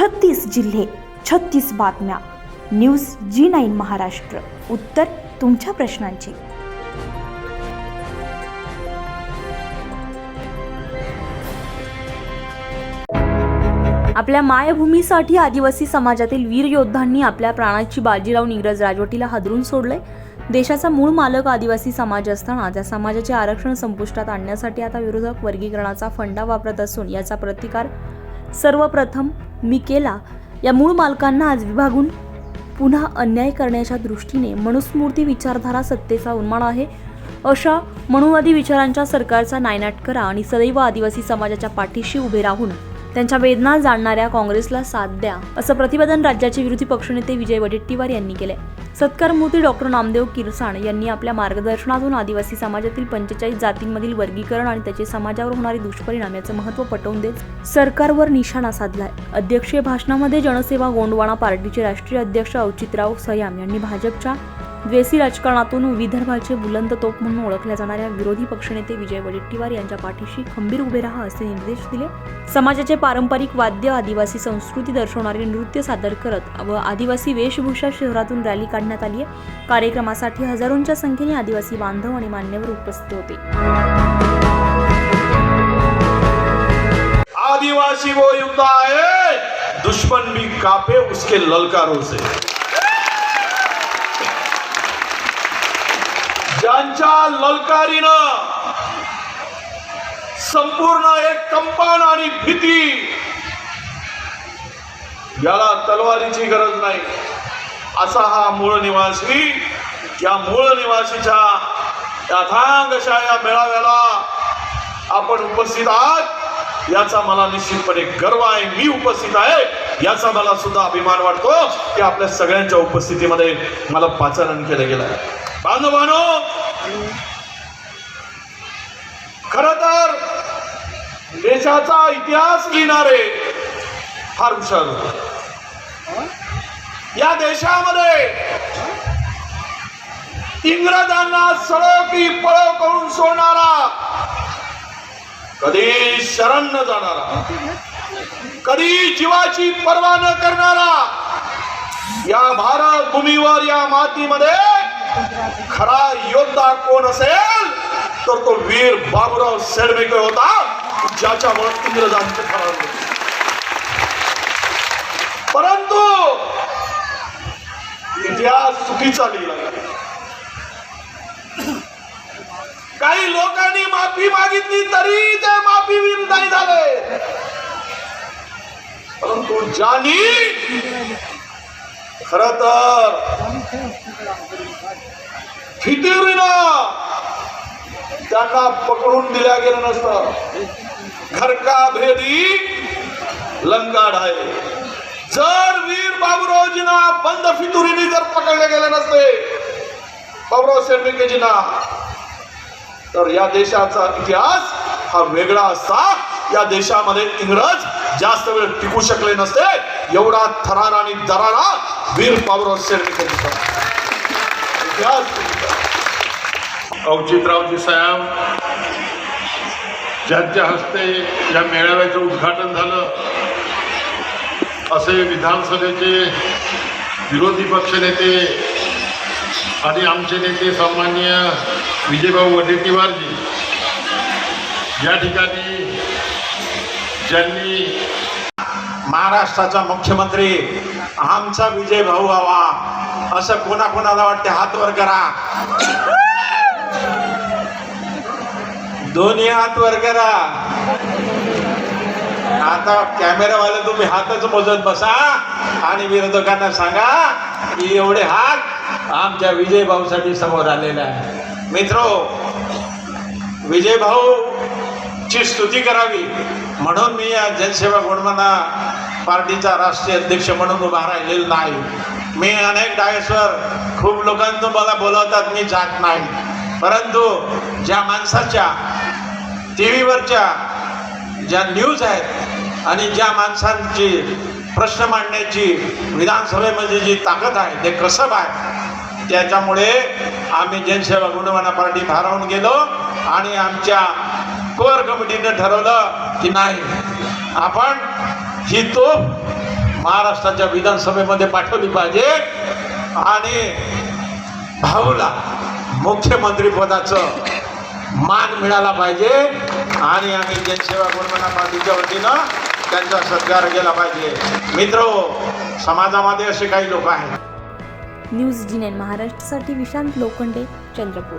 छत्तीस जिल्हे छत्तीस बातम्या. News G nine Maharashtra. उत्तर तुमच्या प्रश्नांची. आपल्या मायभूमीसाठी आदिवासी समाजातील वीर योद्धांनी आपल्या प्राणाची बाजी लावून इंग्रज राजवटीला हादरून सोडले. देशाचा मूळ मालक आदिवासी समाज असताना त्या समाजाचे आरक्षण संपुष्टात आणण्यासाठी आता विरोधक वर्गीकरणाचा फंडा वापरत असून याचा प्रतिकार सर्वप्रथम मी केला. या मूळ मालकांना आज विभागून पुन्हा अन्याय करण्याच्या दृष्टीने मनुस्मृती विचारधारा सत्तेचा उन्माद आहे. अशा मनुवादी विचारांच्या सरकारचा नायनाट करा आणि सदैव आदिवासी समाजाच्या पाठीशी उभे राहून त्यांच्या वेदना जाणणाऱ्या काँग्रेसला साथ द्या असं प्रतिपादन राज्याचे विरोधी पक्षनेते विजय वडेट्टीवार यांनी केले सत्कारमूर्ती डॉक्टर नामदेव किरसाण यांनी आपल्या मार्गदर्शनातून आदिवासी समाजातील पंचेचाळीस जातींमधील वर्गीकरण आणि त्याचे समाजावर होणारे दुष्परिणाम याचे महत्त्व पटवून देत सरकारवर निशाणा साधलाय. अध्यक्षीय भाषणामध्ये जनसेवा गोंडवाना पार्टीचे राष्ट्रीय अध्यक्ष औचितराव सयाम यांनी भाजपच्या द्वेषी राजकारणातून विदर्भाचे बुलंद तोप म्हणून ओळखल्या जाणाऱ्या विरोधी पक्षनेते विजय वडेट्टीवार यांच्या पाठीशी खंबीर उभे राहा असे निर्देश दिले. समाजाचे पारंपरिक वाद्य आदिवासी संस्कृती दर्शवणारे नृत्य सादर करत व आदिवासी वेशभूषा शहरातून रॅली काढण्यात आली आहे. कार्यक्रमासाठी हजारोंच्या संख्येने आदिवासी बांधव आणि मान्यवर उपस्थित होते. आदिवासी वो युद्ध आए दुश्मन भी कापे उसके ललकारों से। ज्यांच्या ललकारीनं संपूर्ण एक कंपन आणि भीती याला तलवारीची गरज नाही. असा हा मूळ निवासी या मूळ निवासीच्या यथांग या मेळाव्याला आपण उपस्थित आहात. याचा मला निश्चितपणे गर्व आहे. मी उपस्थित आहे. याचा मला सुद्धा अभिमान वाटतो की आपल्या सगळ्यांच्या उपस्थितीमध्ये मला पाचारण केलं गेलं बांधवानो खर तर देशाचा इतिहास लिहिणारे फार हुशार या देशामध्ये इंग्रजांना सळो की पळो करून सोडणारा कधी शरण न जाणारा कधी जीवाची पर्वा न करणारा या भारत भूमीवर या मातीमध्ये खरा योद्धा कोण असेल तर तो वीर बाबूराव सेडमेकर होता ज्याच्यामुळे इंग्रजांचे फरार परंतु इतिहास चुकीचा लिहिला काही लोकांनी माफी मागितली तरी ते माफी नाही झाले. परंतु ज्यांनी खर तर फितिरीनं त्यांना पकडून दिल्या गेलं नसतं. घरका भेदी लंका ढाय जर वीर बाबुरावजींना बंद फितुरीने जर पकडले गेले नसते बाबुराव शेडमिकेजींना तर या देशाचा इतिहास हा वेगळा असता या देशामध्ये इंग्रज जास्त वेळ टिकू शकले नसते. एवढा थरार आणि दरारा वीर बाबुराव शेडमिकेजीचा इतिहास औचितरावजी साहेब ज्यांच्या हस्ते या मेळाव्याचं उद्घाटन झालं असे विधानसभेचे विरोधी पक्षनेते आणि आमचे नेते सामान्य विजयभाऊ वडेट्टीवारजी या ठिकाणी ज्यांनी महाराष्ट्राचा मुख्यमंत्री आमचा विजय भाऊ व्हावा असं कोणाकोणाला वाटते? हात वर करा. दोन्ही हात वर करा. आता कॅमेरावाले तुम्ही हातच मोजत बसा. आणि विरोधकांना सांगा की एवढे हात आमच्या विजय भाऊसाठी समोर आलेले आहे मित्रो विजय भाऊ ची स्तुती करावी. म्हणून मी या जनसेवा गोडमाना पार्टीचा राष्ट्रीय अध्यक्ष म्हणून उभा राहिलेलो नाही. मी अनेक डायसवर खूप लोकांचं मला बोलवतात मी जात नाही. परंतु ज्या माणसाच्या टी व्हीवरच्या ज्या न्यूज आहेत आणि ज्या माणसांची प्रश्न मांडण्याची विधानसभेमध्ये जी ताकद आहे ते कसब आहे त्याच्यामुळे आम्ही जनसेवा गुणवाना पार्टी हरवून गेलो आणि आमच्या कोर कमिटीनं ठरवलं की नाही आपण ही तोफ महाराष्ट्राच्या विधानसभेमध्ये पाठवली पाहिजे. आणि भाऊला मुख्यमंत्री पदाचं मान मिळाला पाहिजे. आणि आम्ही जनसेवा गुणवणा पार्टीच्या वतीनं त्यांचा सत्कार केला पाहिजे. मित्र समाजामध्ये असे काही लोक आहेत. न्यूज जी महाराष्ट्रासाठी विशांत लोखंडे चंद्रपूर.